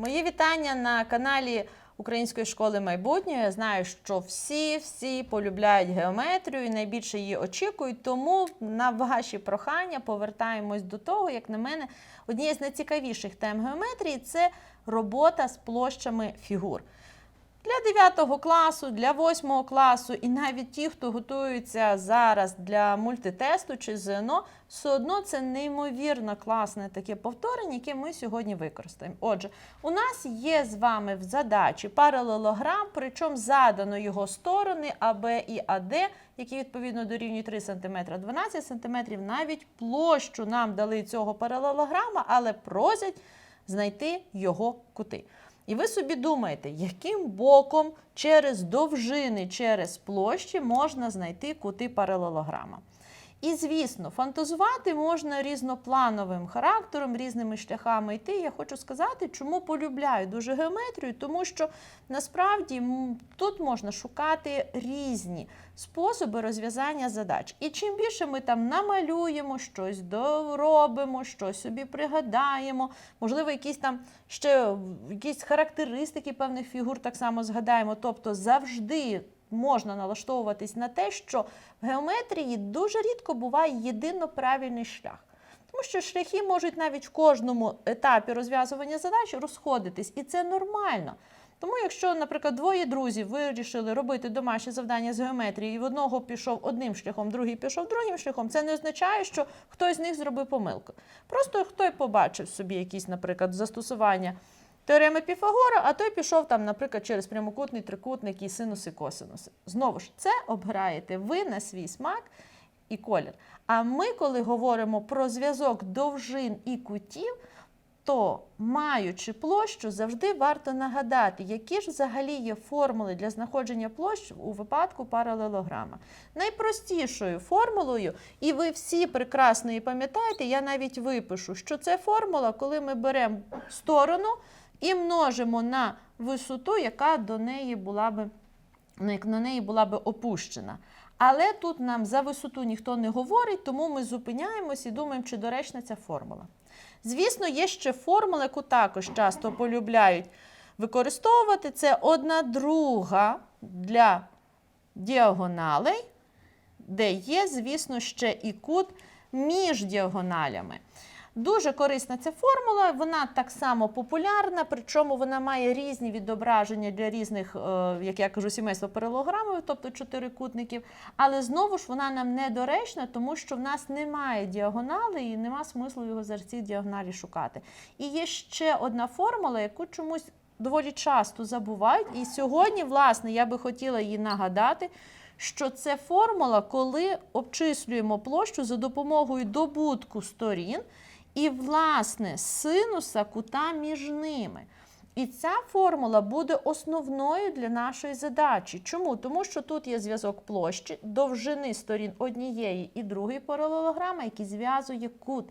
Мої вітання на каналі Української школи майбутнього. Я знаю, що всі всі полюбляють геометрію і найбільше її очікують. Тому на ваші прохання повертаємось до того, як на мене, однією з найцікавіших тем геометрії це робота з площами фігур. Для 9 класу, для 8 класу і навіть ті, хто готується зараз для мультитесту чи ЗНО, все одно це неймовірно класне таке повторення, яке ми сьогодні використаємо. Отже, у нас є з вами в задачі паралелограм, причому задано його сторони АБ і АД, які відповідно дорівнюють 3 см, 12 см. Навіть площу нам дали цього паралелограма, але просять знайти його кути. І ви собі думаєте, яким боком через довжини, через площі можна знайти кути паралелограма. І, звісно, фантазувати можна різноплановим характером, різними шляхами йти. Я хочу сказати, чому полюбляю дуже геометрію, тому що насправді тут можна шукати різні способи розв'язання задач. І чим більше ми там намалюємо, щось доробимо, щось собі пригадаємо, можливо, якісь там ще якісь характеристики певних фігур так само згадаємо. Тобто завжди можна налаштовуватись на те, що в геометрії дуже рідко буває єдино правильний шлях. Тому що шляхи можуть навіть в кожному етапі розв'язування задач розходитись, і це нормально. Тому, якщо, наприклад, двоє друзів вирішили робити домашнє завдання з геометрії, і в одного пішов одним шляхом, другий пішов другим шляхом, це не означає, що хтось з них зробив помилку. Просто хтось побачив собі якісь, наприклад, застосування теореми Піфагора, а той пішов там, наприклад, через прямокутний трикутник і синуси, косинуси. Знову ж, це обграєте ви на свій смак і колір. А ми, коли говоримо про зв'язок довжин і кутів, то маючи площу, завжди варто нагадати, які ж взагалі є формули для знаходження площ у випадку паралелограма. Найпростішою формулою, і ви всі прекрасно її пам'ятаєте, я навіть випишу, що це формула, коли ми беремо сторону і множимо на висоту, яка до неї була би, на неї була би опущена. Але тут нам за висоту ніхто не говорить, тому ми зупиняємось і думаємо, чи доречна ця формула. Звісно, є ще формула, яку також часто полюбляють використовувати. Це одна друга для діагоналей, де є, звісно, ще і кут між діагоналями. Дуже корисна ця формула, вона так само популярна, причому вона має різні відображення для різних, е, як я кажу, сімейства паралограмів, тобто чотирикутників. Але знову ж вона нам недоречна, тому що в нас немає діагонали і нема смислу його за ці діагоналі шукати. І є ще одна формула, яку чомусь доволі часто забувають. І сьогодні, власне, я би хотіла її нагадати. Що це формула, коли обчислюємо площу за допомогою добутку сторін і, власне, синуса кута між ними. І ця формула буде основною для нашої задачі. Чому? Тому що тут є зв'язок площі, довжини сторін однієї і другої паралелограми, який зв'язує кут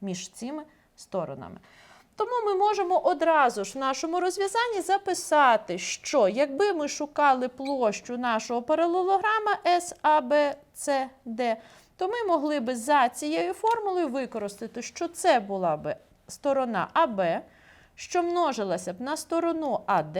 між цими сторонами. Тому ми можемо одразу ж в нашому розв'язанні записати, що якби ми шукали площу нашого паралелограма SABCD, то ми могли би за цією формулою використати, що це була би сторона АБ, що множилася б на сторону АД,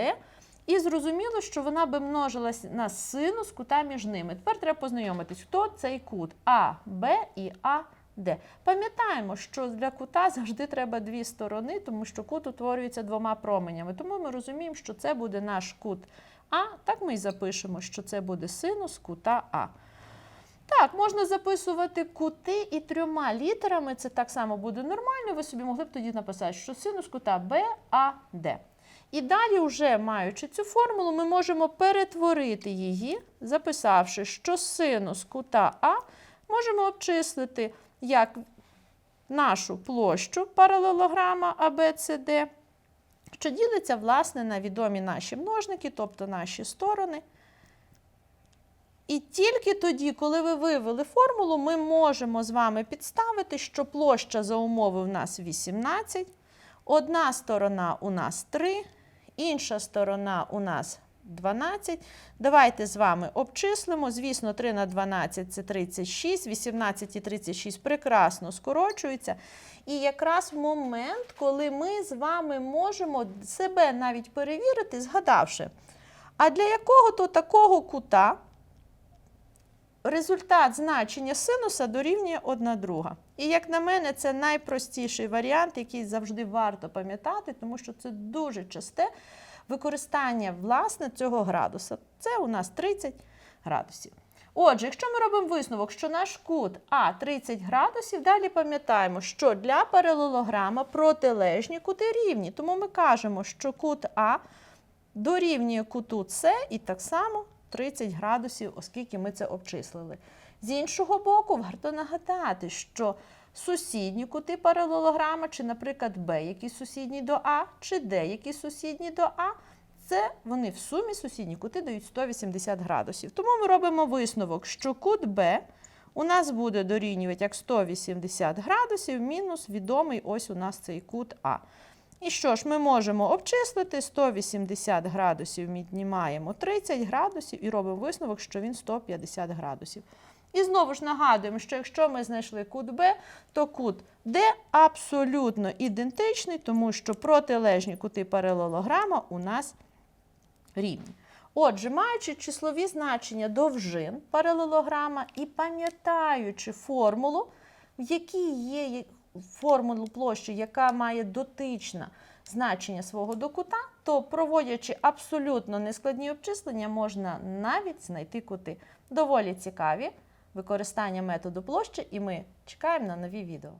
і зрозуміло, що вона би множилася на синус кута між ними. Тепер треба познайомитись, хто цей кут А, Б і А. Д. Пам'ятаємо, що для кута завжди треба дві сторони, тому що кут утворюється двома променями. Тому ми розуміємо, що це буде наш кут А. Так ми і запишемо, що це буде синус кута А. Так, можна записувати кути і трьома літерами. Це так само буде нормально. Ви собі могли б тоді написати, що синус кута Б, Д. І далі, вже маючи цю формулу, ми можемо перетворити її, записавши, що синус кута А можемо обчислити як нашу площу паралелограма ABCD, що ділиться, власне, на відомі наші множники, тобто наші сторони. І тільки тоді, коли ви вивели формулу, ми можемо з вами підставити, що площа за умови в нас 18, одна сторона у нас 3, інша сторона у нас 12. Давайте з вами обчислимо. Звісно, 3 на 12 це 36, 18 і 36 прекрасно скорочуються. І якраз момент, коли ми з вами можемо себе навіть перевірити, згадавши, а для якого то такого кута результат значення синуса дорівнює одна друга. І як на мене, це найпростіший варіант, який завжди варто пам'ятати, тому що це дуже часте використання власне цього градуса. Це у нас 30 градусів. Отже, якщо ми робимо висновок, що наш кут А 30 градусів, далі пам'ятаємо, що для паралелограма протилежні кути рівні. Тому ми кажемо, що кут А дорівнює куту С і так само 30 градусів, оскільки ми це обчислили. З іншого боку, варто нагадати, що сусідні кути паралелограма, чи, наприклад, Б, які сусідні до А, чи Д, які сусідні до А, це вони в сумі сусідні кути дають 180 градусів. Тому ми робимо висновок, що кут Б у нас буде дорівнювати як 180 градусів мінус відомий ось у нас цей кут А. І що ж, ми можемо обчислити 180 градусів, віднімаємо 30 градусів і робимо висновок, що він 150 градусів. І знову ж нагадуємо, що якщо ми знайшли кут Б, то кут Д абсолютно ідентичний, тому що протилежні кути паралелограма у нас рівні. Отже, маючи числові значення довжин паралелограма і пам'ятаючи формулу, в якій є формулу площі, яка має дотичне значення свого докута, то проводячи абсолютно нескладні обчислення, можна навіть знайти кути. Доволі цікаві використання методу площі, і ми чекаємо на нові відео.